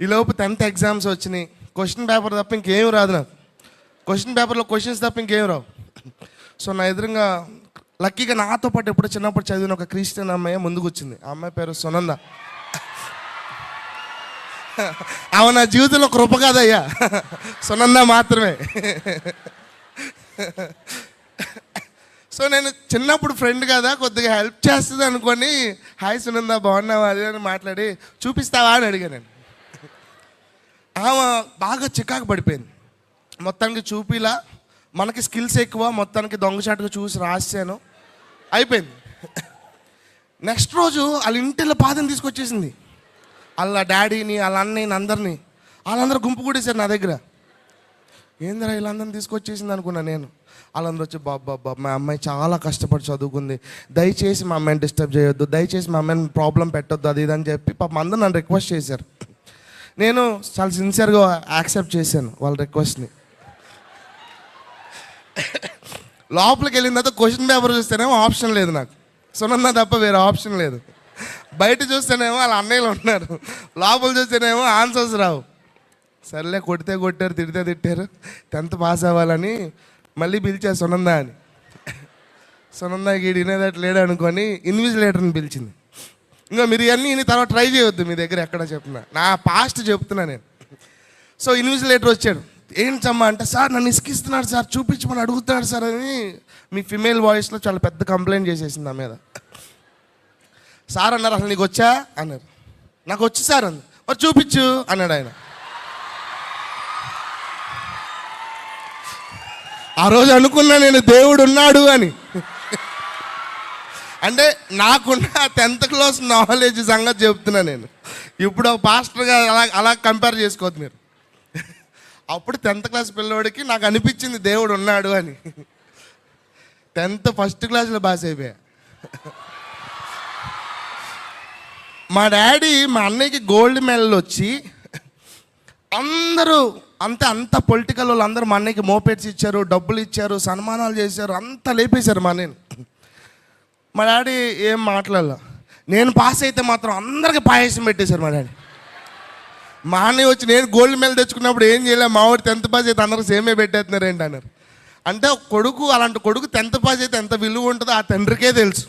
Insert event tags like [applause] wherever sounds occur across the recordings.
ఈ లోపు tenth exams వచ్చినాయి. క్వశ్చన్ పేపర్ తప్ప ఇంకేం రాదు నాకు. క్వశ్చన్ పేపర్లో క్వశ్చన్స్ తప్ప ఇంకేం రావు. సో నా ఎదురుగా లక్కీగా నాతో పాటు ఎప్పుడు చిన్నప్పుడు చదివిన ఒక క్రిస్టియన్ అమ్మాయి ముందుకు వచ్చింది. ఆ అమ్మాయి పేరు సునంద. ఆమె నా జీవితంలో కృప కాదయ్యా. సునంద మాత్రమే. సో నేను చిన్నప్పుడు ఫ్రెండ్ కదా కొద్దిగా హెల్ప్ చేస్తుంది అనుకొని హాయ్ సునంద బాగున్నావా? అది అని మాట్లాడి చూపిస్తావా? అని అడిగాను నేను. ఆమె బాగా చికాకు పడిపోయింది. మొత్తానికి చూపిలా మనకి స్కిల్స్ ఎక్కువ మొత్తానికి దొంగచాటుగా చూసి రాసాను అయిపోయింది. నెక్స్ట్ రోజు వాళ్ళ ఇంటిలో పాదం తీసుకొచ్చేసింది. వాళ్ళ డాడీని వాళ్ళ అన్నయ్యని అందరినీ. వాళ్ళందరూ గుంపు కూడేశారు నా దగ్గర. ఏందిరా వీళ్ళందరిని తీసుకొచ్చేసింది అనుకున్నా నేను. వాళ్ళందరూ వచ్చి బాబా మా అమ్మాయి చాలా కష్టపడి చదువుకుంది. దయచేసి మా అమ్మాయిని డిస్టర్బ్ చేయొద్దు. దయచేసి మా అమ్మాయిని ప్రాబ్లం పెట్టొద్దు. అది ఇది అని చెప్పి పాప అందరూ నన్ను రిక్వెస్ట్ చేశారు. నేను చాలా సిన్సియర్గా యాక్సెప్ట్ చేశాను వాళ్ళ రిక్వెస్ట్ని లోపలికి వెళ్ళిన తర్వాత క్వశ్చన్ పేపర్ చూస్తేనేమో ఆప్షన్ లేదు నాకు. సునంద తప్ప వేరే ఆప్షన్ లేదు. బయట చూస్తేనేమో వాళ్ళ అన్నయ్యలు ఉన్నారు. లోపల చూస్తేనేమో ఆన్సర్స్ రావు. సర్లే కొడితే కొట్టారు తిడితే తిట్టారు. టెన్త్ పాస్ అవ్వాలని మళ్ళీ పిలిచారు సునంద అని. సునంద గీడి వినేదట్ లేడు అనుకొని ఇన్విజిలేటర్ని పిలిచింది. ఇంకా మీరు ఇవన్నీ ఇన్ని తర్వాత ట్రై చేయొద్దు మీ దగ్గర ఎక్కడ చెప్తున్నా నా పాస్ట్ చెప్తున్నా నేను. సో ఇన్విజిలేటర్ వచ్చాడు. ఏంటమ్మా అంటే సార్ నన్ను ఇసుకిస్తున్నాడు సార్ చూపించమని అడుగుతున్నాడు సార్ అని మీ ఫిమేల్ వాయిస్లో చాలా పెద్ద కంప్లైంట్ చేసేసింది నా మీద. సార్ అన్నారు అసలు నీకు వచ్చా? అన్నారు. నాకు వచ్చి సార్ అంది మరి చూపించు అన్నాడు ఆయన. ఆ రోజు అనుకున్నా నేను దేవుడు ఉన్నాడు అని. అంటే నాకున్న టెన్త్ క్లాస్ నాలెడ్జ్ సంగతి చెప్తున్నా నేను. ఇప్పుడు ఒక పాస్టర్గా అలా అలా కంపేర్ చేసుకోవద్దు మీరు. అప్పుడు టెన్త్ క్లాస్ పిల్లోడికి నాకు అనిపించింది దేవుడు ఉన్నాడు అని. టెన్త్ ఫస్ట్ క్లాస్లో పాస్ అయిపోయా. మా డాడీ మా అన్నయ్యకి గోల్డ్ మెడల్ వచ్చి అందరూ అంతే అంత పొలిటికల్ వాళ్ళు అందరూ మా అన్నయ్యకి మోపెట్స్ ఇచ్చారు డబ్బులు ఇచ్చారు సన్మానాలు చేశారు అంతా లేపేశారు మా నేను మా డాడీ ఏం మాట్లాడాల. నేను పాస్ అయితే మాత్రం అందరికి పాయసం పెట్టేశారు మా డాడీ. మా అన్నయ్య వచ్చి నేను గోల్డ్ మెడల్ తెచ్చుకున్నప్పుడు ఏం చేయలేదు మా వాడు టెన్త్ పాస్ అయితే అందరూ సేమే పెట్టేస్తున్నారు ఏంటి అన్నారు. అంటే కొడుకు అలాంటి కొడుకు టెన్త్ పాస్ అయితే ఎంత విలువ ఉంటుందో ఆ తండ్రికే తెలుసు.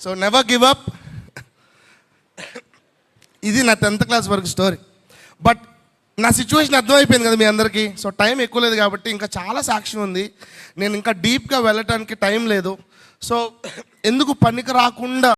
సో నెవర్ గివ్ అప్ ఇది నా టెన్త్ క్లాస్ వరకు స్టోరీ బట్ నా సిచ్యువేషన్ అర్థమైపోయింది కదా మీ అందరికీ. సో టైం ఎక్కువ లేదు కాబట్టి ఇంకా చాలా సాక్ష్యం ఉంది. నేను ఇంకా డీప్గా వెళ్ళటానికి టైం లేదు. సో [coughs] ఎందుకు పనికి రాకుండా